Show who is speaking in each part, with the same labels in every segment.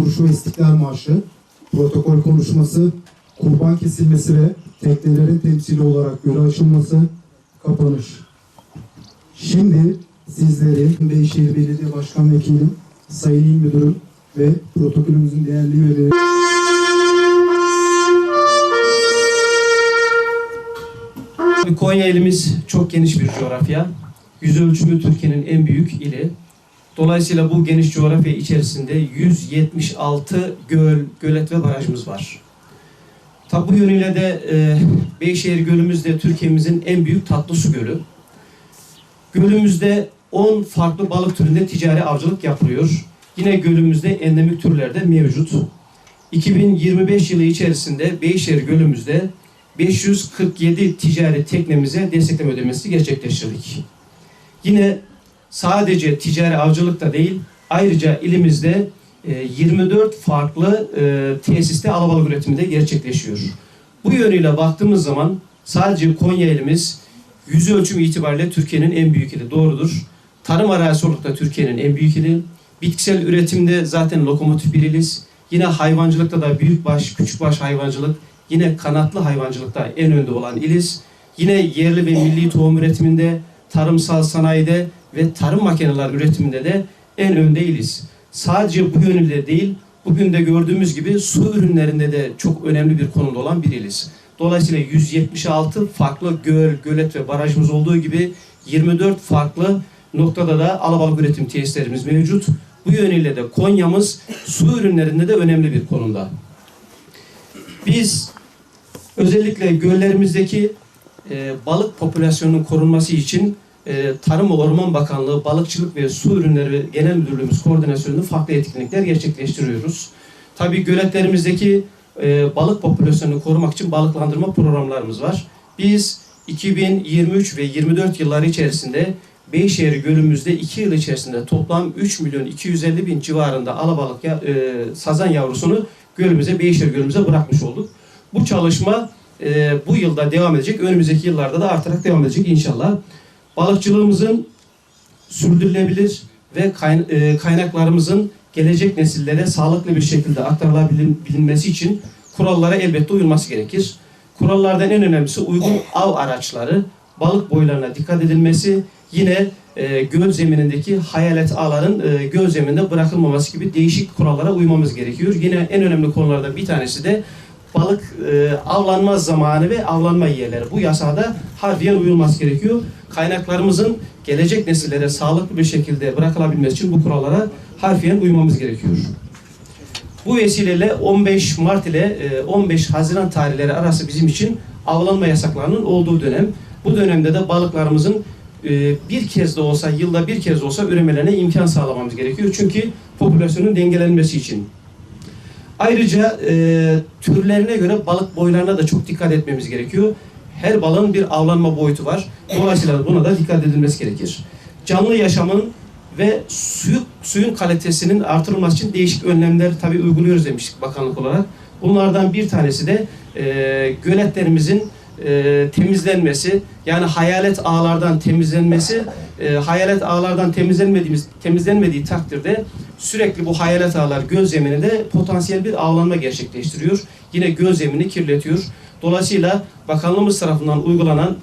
Speaker 1: Duruşu ve İstiklal Marşı, protokol konuşması, kurban kesilmesi ve teknelerin temsili olarak göre açılması, kapanış. Şimdi sizleri Beyşehir Belediye Başkan Vekilim, Sayın İl Müdürüm ve protokolümüzün değerli üyeleri
Speaker 2: Konya ilimiz çok geniş bir coğrafya. Yüz ölçümü Türkiye'nin en büyük ili. Dolayısıyla bu geniş coğrafya içerisinde 176 göl, gölet ve barajımız var. Tabi bu yönüyle de e, Beyşehir Gölümüz de Türkiye'mizin en büyük tatlı su gölü. Gölümüzde 10 farklı balık türünde ticari avcılık yapılıyor. Yine gölümüzde endemik türler de mevcut. 2025 yılı içerisinde Beyşehir Gölümüzde 547 ticari teknemize destekleme ödemesi gerçekleştirdik. Yine sadece ticari avcılıkta değil, ayrıca ilimizde e, 24 farklı e, tesiste alabalık üretimi de gerçekleşiyor. Bu yönüyle baktığımız zaman sadece Konya ilimiz yüz ölçüm itibariyle Türkiye'nin en büyük ili. Doğrudur. Tarım arazisi olarak da Türkiye'nin en büyük ili. Bitkisel üretimde zaten lokomotif bir iliz. Yine hayvancılıkta da büyükbaş, küçükbaş hayvancılık, yine kanatlı hayvancılıkta en önde olan iliz. Yine yerli ve milli tohum üretiminde, tarımsal sanayide ve tarım makineler üretiminde de en öndeyiz. Sadece bu yönüyle değil, bugün de gördüğümüz gibi su ürünlerinde de çok önemli bir konumda olan bir. Dolayısıyla 176 farklı göl, gölet ve barajımız olduğu gibi 24 farklı noktada da alabalık üretim tesislerimiz mevcut. Bu yönüyle de Konya'mız su ürünlerinde de önemli bir konumda. Biz özellikle göllerimizdeki e, balık popülasyonunun korunması için e, Tarım ve Orman Bakanlığı Balıkçılık ve Su Ürünleri Genel Müdürlüğümüz koordinasyonunda farklı etkinlikler gerçekleştiriyoruz. Tabii göletlerimizdeki e, balık popülasyonunu korumak için balıklandırma programlarımız var. Biz 2023 ve 24 yılları içerisinde Beyşehir Gölümüzde 2 yıl içerisinde toplam 3 milyon 250 bin civarında alabalık ya, e, sazan yavrusunu gölümüze, Beyşehir Gölümüze bırakmış olduk. Bu çalışma e, bu yılda devam edecek. Önümüzdeki yıllarda da artarak devam edecek inşallah. Balıkçılığımızın sürdürülebilir ve e, kaynaklarımızın gelecek nesillere sağlıklı bir şekilde aktarılabilmesi için kurallara elbette uyulması gerekir. Kurallardan en önemlisi uygun av araçları, balık boylarına dikkat edilmesi, yine e, göl zeminindeki hayalet ağların e, göl zemininde bırakılmaması gibi değişik kurallara uymamız gerekiyor. Yine en önemli konulardan bir tanesi de balık e, avlanma zamanı ve avlanma yerleri. Bu yasada harfiyen uyulması gerekiyor. Kaynaklarımızın gelecek nesillere sağlıklı bir şekilde bırakılabilmesi için bu kurallara harfiyen uymamız gerekiyor. Bu vesileyle 15 Mart ile e, 15 Haziran tarihleri arası bizim için avlanma yasaklarının olduğu dönem. Bu dönemde de balıklarımızın e, bir kez de olsa, yılda bir kez de olsa üremelerine imkan sağlamamız gerekiyor. Çünkü popülasyonun dengelenmesi için. Ayrıca e, türlerine göre balık boylarına da çok dikkat etmemiz gerekiyor. Her balığın bir avlanma boyutu var. Dolayısıyla buna da dikkat edilmesi gerekir. Canlı yaşamın ve suyu, suyun kalitesinin artırılması için değişik önlemler tabii uyguluyoruz demiştik bakanlık olarak. Bunlardan bir tanesi de e, göletlerimizin e, temizlenmesi, yani hayalet ağlardan temizlenmesi, e, hayalet ağlardan temizlenmediğimiz temizlenmediği takdirde sürekli bu hayalet ağlar göl zemininde potansiyel bir avlanma gerçekleştiriyor. Yine göl zeminini kirletiyor. Dolayısıyla bakanlığımız tarafından uygulanan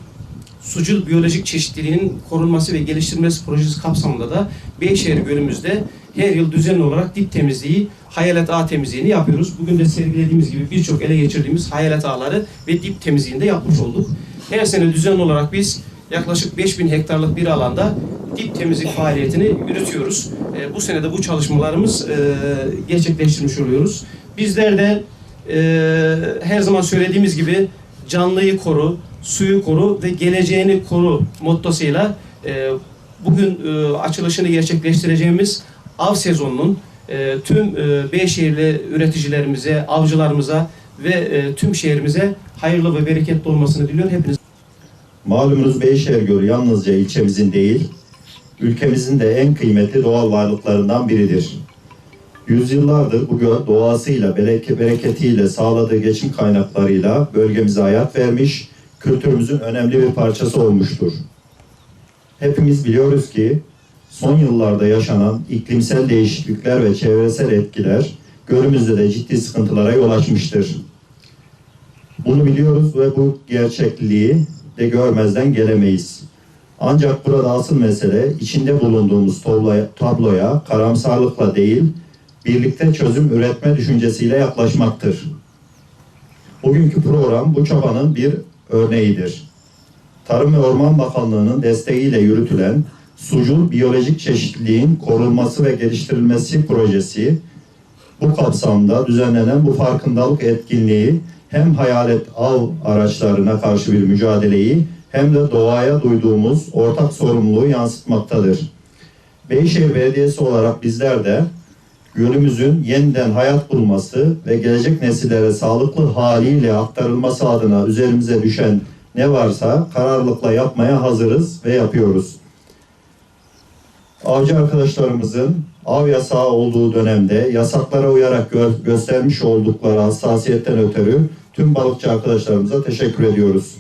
Speaker 2: sucul biyolojik çeşitliliğinin korunması ve geliştirilmesi projesi kapsamında da Beyşehir Gölümüzde her yıl düzenli olarak dip temizliği, hayalet ağ temizliğini yapıyoruz. Bugün de sergilediğimiz gibi birçok ele geçirdiğimiz hayalet ağları ve dip temizliğini de yapmış olduk. Her sene düzenli olarak biz yaklaşık 5000 hektarlık bir alanda dip temizlik faaliyetini yürütüyoruz. E, bu sene de bu çalışmalarımız e, gerçekleştirmiş oluyoruz. Bizler de e, her zaman söylediğimiz gibi canlıyı koru, suyu koru ve geleceğini koru mottosuyla e, bugün e, açılışını gerçekleştireceğimiz av sezonunun e, tüm e, Beyşehirli üreticilerimize, avcılarımıza ve e, tüm şehrimize hayırlı ve bereketli olmasını diliyorum. Hepiniz
Speaker 3: Malumunuz Beyşehir Gölü yalnızca ilçemizin değil, ülkemizin de en kıymetli doğal varlıklarından biridir. Yüzyıllardır bu göl doğasıyla, bereke, bereketiyle, sağladığı geçim kaynaklarıyla bölgemize hayat vermiş, kültürümüzün önemli bir parçası olmuştur. Hepimiz biliyoruz ki son yıllarda yaşanan iklimsel değişiklikler ve çevresel etkiler gölümüzde de ciddi sıkıntılara yol açmıştır. Bunu biliyoruz ve bu gerçekliği de görmezden gelemeyiz. Ancak burada asıl mesele içinde bulunduğumuz tabloya karamsarlıkla değil, birlikte çözüm üretme düşüncesiyle yaklaşmaktır. Bugünkü program bu çabanın bir örneğidir. Tarım ve Orman Bakanlığı'nın desteğiyle yürütülen sucul biyolojik çeşitliliğin korunması ve geliştirilmesi projesi bu kapsamda düzenlenen bu farkındalık etkinliği hem hayalet av araçlarına karşı bir mücadeleyi hem de doğaya duyduğumuz ortak sorumluluğu yansıtmaktadır. Beyşehir Belediyesi olarak bizler de gölümüzün yeniden hayat bulması ve gelecek nesillere sağlıklı haliyle aktarılması adına üzerimize düşen ne varsa kararlılıkla yapmaya hazırız ve yapıyoruz. Avcı arkadaşlarımızın av yasağı olduğu dönemde yasaklara uyarak gö- göstermiş oldukları hassasiyetten ötürü tüm balıkçı arkadaşlarımıza teşekkür ediyoruz.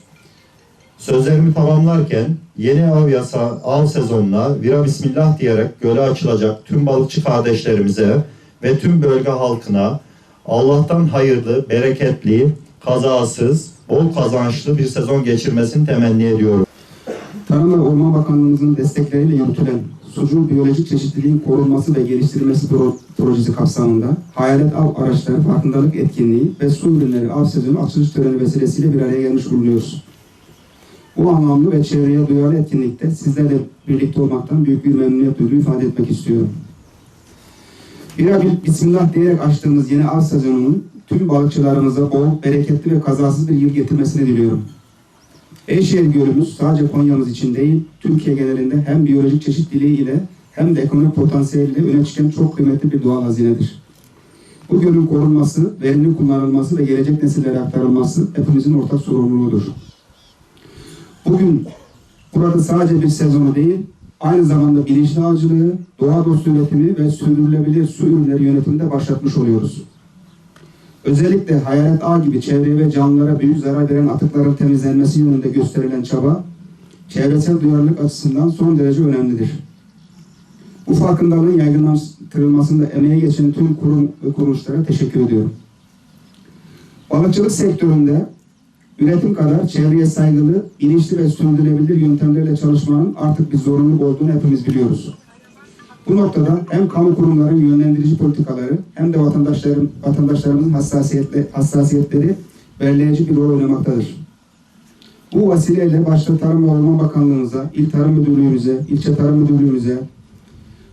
Speaker 3: Sözlerimi tamamlarken yeni av yasağı av sezonuna vira bismillah diyerek göle açılacak tüm balıkçı kardeşlerimize ve tüm bölge halkına Allah'tan hayırlı, bereketli, kazasız, bol kazançlı bir sezon geçirmesini temenni ediyorum.
Speaker 4: Tarım ve Orman Bakanlığımızın destekleriyle yürütülen sucuğun biyolojik çeşitliliğin korunması ve geliştirilmesi pro- projesi kapsamında hayalet av araçları farkındalık etkinliği ve su ürünleri av sezonu açılış töreni vesilesiyle bir araya gelmiş bulunuyoruz. Bu anlamlı ve çevreye duyarlı etkinlikte sizlerle birlikte olmaktan büyük bir memnuniyet duyduğumu ifade etmek istiyorum. Bir bir bismillah diyerek açtığımız yeni av sezonunun tüm balıkçılarımıza bol, bereketli ve kazasız bir yıl getirmesini diliyorum. Beyşehir Gölümüz sadece Konya'mız için değil, Türkiye genelinde hem biyolojik çeşitliliği ile hem de ekonomik potansiyeliyle öne çıkan çok kıymetli bir doğal hazinedir. Bu gölün korunması, verimli kullanılması ve gelecek nesillere aktarılması hepimizin ortak sorumluluğudur. Bugün burada sadece bir sezonu değil, aynı zamanda bilinçli avcılığı, doğa dostu üretimi ve sürdürülebilir su ürünleri yönetiminde başlatmış oluyoruz. Özellikle hayalet ağ gibi çevreye ve canlılara büyük zarar veren atıkların temizlenmesi yönünde gösterilen çaba, çevresel duyarlılık açısından son derece önemlidir. Bu farkındalığın yaygınlaştırılmasında emeğe geçen tüm kurum ve kuruluşlara teşekkür ediyorum. Balıkçılık sektöründe üretim kadar çevreye saygılı, bilinçli ve sürdürülebilir yöntemlerle çalışmanın artık bir zorunluluk olduğunu hepimiz biliyoruz. Bu noktada hem kamu kurumların yönlendirici politikaları hem de vatandaşların vatandaşlarımızın hassasiyetleri, hassasiyetleri belirleyici bir rol oynamaktadır. Bu vesileyle başta Tarım ve Orman Bakanlığımıza, İl Tarım Müdürlüğümüze, İlçe Tarım Müdürlüğümüze,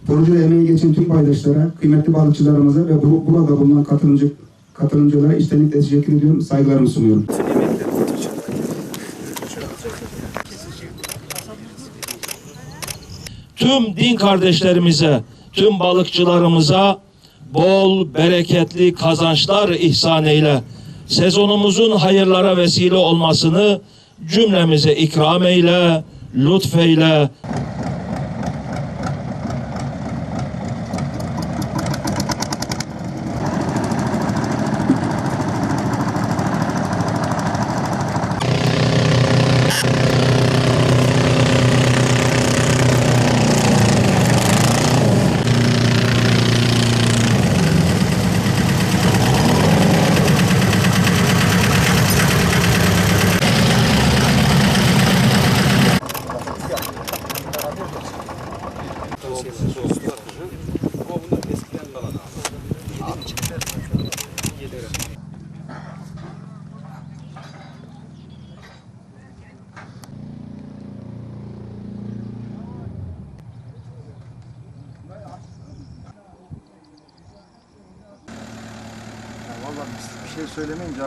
Speaker 4: projede emeği geçen tüm paydaşlara, kıymetli balıkçılarımıza ve bu, burada bulunan katılımcı katılımcılara içtenlikle teşekkür ediyorum, saygılarımı sunuyorum.
Speaker 5: Tüm din kardeşlerimize, tüm balıkçılarımıza bol, bereketli kazançlar ihsan eyle. Sezonumuzun hayırlara vesile olmasını cümlemize ikram eyle, lütfeyle.
Speaker 6: Vallahi bir şey söylemeyince